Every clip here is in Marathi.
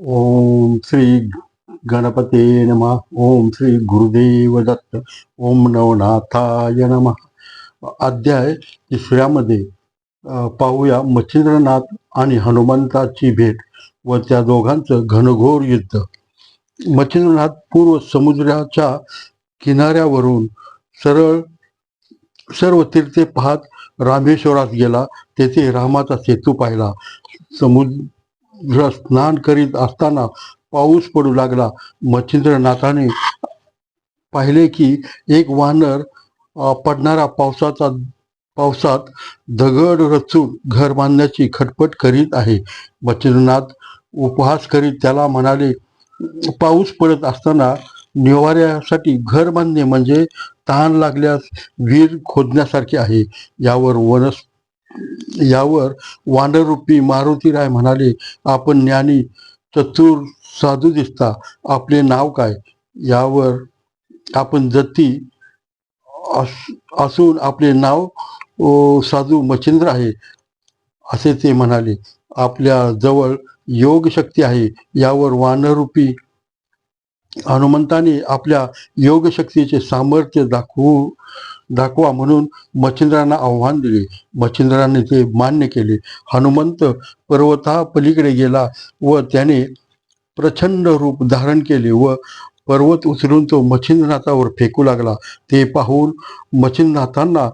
ओम श्री गणपते नम। ओम श्री गुरुदेव दत्त। ओम नवनाथाय नम। अध्याय तिसऱ्यामध्ये पाहूया मच्छिंद्रनाथ आणि हनुमंताची भेट व त्या दोघांचं घनघोर युद्ध. मच्छिंद्रनाथ पूर्व समुद्राच्या किनाऱ्यावरून सरळ सर्व तीर्थे पाहत रामेश्वरात गेला. तेथे रामाचा सेतू पाहिला. समुद्र स्नान करीत असताना पाऊस पडू लागला मच्छिंद्रनाथाने पाहिले की एक वानर पडणारा पावसाचा पावसात दगड रचून घर बांधण्याची खटपट करीत आहे. मच्छिंद्रनाथ उपहास करीत त्याला म्हणाले पाऊस पडत असताना निवाऱ्यासाठी घर बांधणे म्हणजे तहान लागल्यास विहीर खोदण्यासारखे आहे. यावर वनस यावर वानररूपी मारुतीराय म्हणाले आपण ज्ञानी चतुर साधू दिसता. आपले नाव काय यावर आपण जती अस- असून आपले नाव ओ, साधू मच्छिंद्र आहे. असे ते म्हणाले. आपल्या जवळ योग शक्ती आहे. यावर वानरूपी हनुमंताने आपल्या योग शक्तीचे सामर्थ्य दाखवू दाखवा म्हणून मच्छिंद्रांना आव्हान दिले. मच्छिंद्राने ते मान्य केले. हनुमंत पर्वता पलीकडे गेला व त्याने प्रचंड रूप धारण केले व पर्वत उचलून तो मच्छिंद्रनाथावर फेकू लागला. ते पाहून मच्छिंद्रनाथांना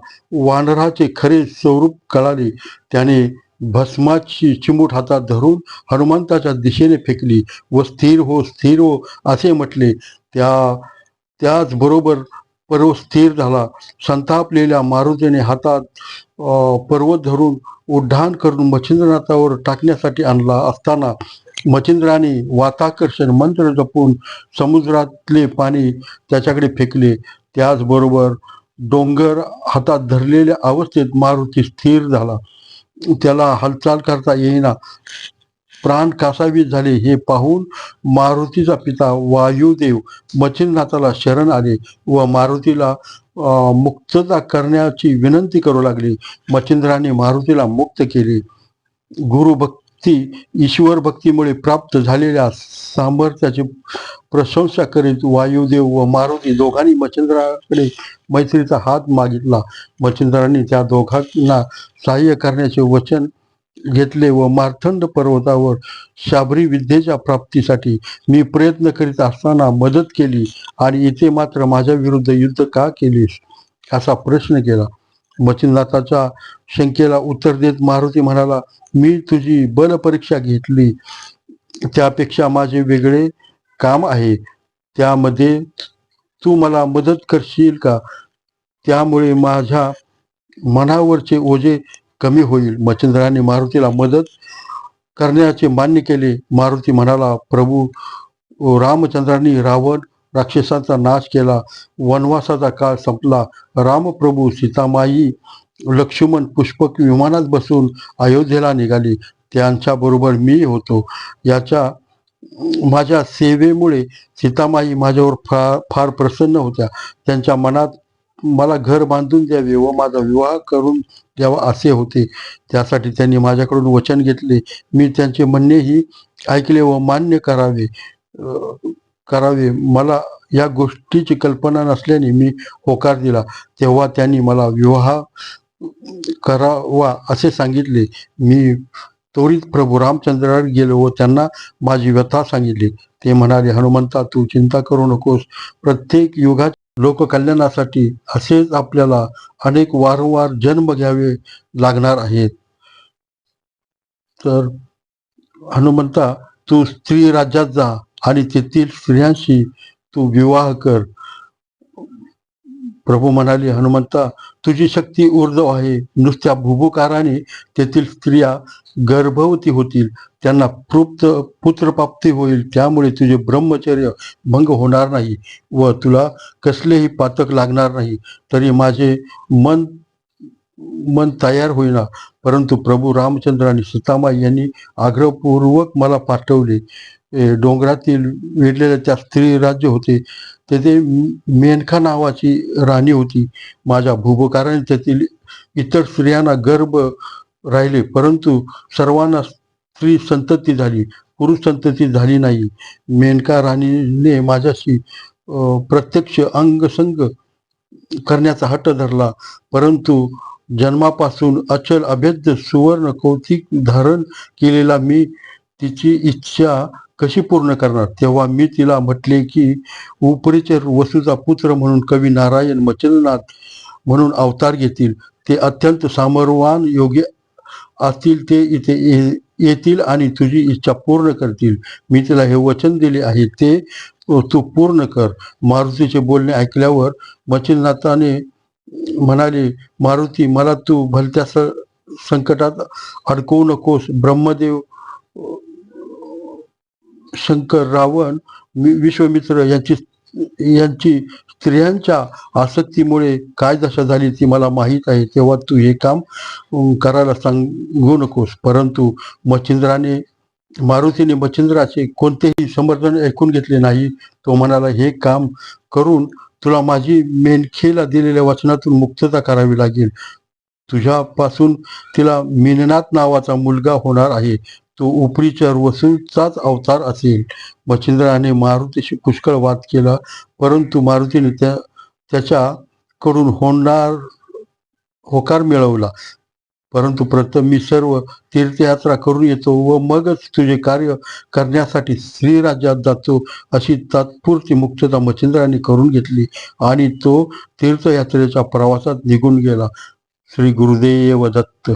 वानराचे खरे स्वरूप कळाले. त्याने भस्माची चिमूट हातात धरून हनुमंताच्या दिशेने फेकली व स्थिर हो स्थिर हो असे म्हटले. त्या त्याचबरोबर पर्वत स्थिर झाला. संतापलेल्या मारुतीने हातात पर्वत धरून उड्डाण करून मच्छिंद्रनाथावर टाकण्यासाठी आणला असताना मच्छिंद्राने वाताकर्षण मंत्र जपून समुद्रातले पाणी त्याच्याकडे फेकले. त्याचबरोबर डोंगर हातात धरलेल्या अवस्थेत मारुती स्थिर झाला. त्याला हालचाल करता येईना. प्राण कासावीस झाले हे पाहून मारुतीचा पिता वायुदेव मच्छिंद्रनाथाला शरण आले व मारुतीला मुक्तता करण्याची विनंती करू लागली. मच्छिंद्राने मारुतीला मुक्त केले. गुरुभक्ती ईश्वर भक्तीमुळे प्राप्त झालेल्या सामर्थ्याची प्रशंसा करीत वायुदेव व मारुती दोघांनी मच्छिंद्राकडे मैत्रीचा हात मागितला. मच्छिंद्रांनी त्या दोघांना सहाय्य करण्याचे वचन घेतले व मारथंड पर्वतावर शाबरी विद्येच्या प्राप्तीसाठी मी प्रयत्न करीत असताना मदत केली आणि इथे मात्र माझ्या विरुद्ध युद्ध का केलीस? असा प्रश्न केला. मचिननाथाच्या शंकेला उत्तर देत मारुती म्हणाला मी तुझी बल परीक्षा घेतली. त्यापेक्षा माझे वेगळे काम आहे. त्यामध्ये तू मला मदत करशील का? त्यामुळे माझ्या मनावरचे ओझे कमी होईल. मच्छिंद्राने मारुतीला मदत करण्याचे मान्य केले. मारुती म्हणाला प्रभू रामचंद्रांनी रावण राक्षसांचा नाश केला. वनवासाचा काळ संपला. रामप्रभू सीतामाई लक्ष्मण पुष्पक विमानात बसून अयोध्येला निघाली. त्यांच्याबरोबर मी होतो. याच्या माझ्या सेवेमुळे सीतामाई माझ्यावर फार फार प्रसन्न होत्या. त्यांच्या मनात मला घर बांधून द्यावे व माझा विवाह करून द्यावा असे होते त्यासाठी त्यांनी माझ्याकडून वचन घेतले. मी त्यांचे म्हणणेही ऐकले व मान्य करावे करावे. मला या गोष्टीची कल्पना नसल्याने मी होकार दिला. तेव्हा त्यांनी मला विवाह करावा असे सांगितले. मी त्वरित प्रभू रामचंद्रावर गेलो व त्यांना माझी व्यथा सांगितली. ते म्हणाले हनुमंता तू चिंता करू नकोस. प्रत्येक युगात लोककल्याणासाठी असेच आपल्याला अनेक वारंवार जन्म घ्यावे लागणार आहेत. तर हनुमंता तू स्त्री राज्यात जा आणि तेथील स्त्रियांशी तू विवाह कर. प्रभू म्हणाले हनुमंता तुझी शक्ती ऊर्ध्व आहे. नुसत्या भुभुकाराने तेथील स्त्रिया गर्भवती होतील. त्यांना पुत्र पुत्रप्राप्ती होईल. त्यामुळे तुझे ब्रह्मचर्य भंग होणार नाही व तुला कसलेही पातक लागणार नाही. तरी माझे मन मन तयार होईना. परंतु प्रभू रामचंद्र आणि सीतामाई यांनी आग्रहपूर्वक मला पाठवले. डोंगरातील वेढलेले त्या स्त्री राज्य होते. तेथे मेनखा नावाची राणी होती माझ्या भूभकाराने तेथील इतर स्त्रियांना गर्भ राहिले परंतु सर्वांना स्त्री संतती झाली पुरुष संतती झाली नाही. मेनका राणीने माझ्याशी प्रत्यक्ष अंगसंग करण्याचा हट्ट धरला परंतु जन्मापासून अचल अभेद्य सुवर्ण कौतिक धारण केलेला मी तिची इच्छा कशी पूर्ण करणार? तेव्हा मी तिला म्हटले की उपरीचे वसूचा पुत्र म्हणून कवी नारायण मचलनाथ म्हणून अवतार घेतील. ते अत्यंत सामर्वान योग्य असतील. ते इथे ये- येतील आणि तुझी इच्छा पूर्ण करतील. मी तिला हे वचन दिले आहे. ते तू पूर्ण कर. मारुतीचे बोलणे ऐकल्यावर मचिलनाथाने म्हणाले मारुती मला तू भलत्या स- संकटात अडकवू नकोस. ब्रह्मदेव शंकर रावण विश्वमित्र यांची यांची स्त्रियांच्या आसक्तीमुळे काय दशा झाली ती मला माहीत आहे. तेव्हा तू हे काम करायला सांगू नकोस. परंतु मच्छिंद्राने मारुतीने मच्छिंद्राचे कोणतेही समर्थन ऐकून घेतले नाही. तो म्हणाला हे काम करून तुला माझी मेनखेला दिलेल्या वचनातून मुक्तता करावी लागेल. तुझ्यापासून तिला मीननाथ नावाचा मुलगा होणार आहे. तो उपरीचर वसूचाच अवतार असेल. मच्छिंद्राने मारुतीशी पुष्कळ वाद केला परंतु मारुतीने त्या त्याच्याकडून होणार होकार मिळवला. परंतु प्रथम मी सर्व तीर्थयात्रा करून येतो व मगच तुझे कार्य करण्यासाठी श्रीराज्यात जातो अशी तात्पुरती मुक्तता मच्छिंद्राने करून घेतली आणि तो तीर्थयात्रेच्या प्रवासात निघून गेला. श्री गुरुदेव दत्त.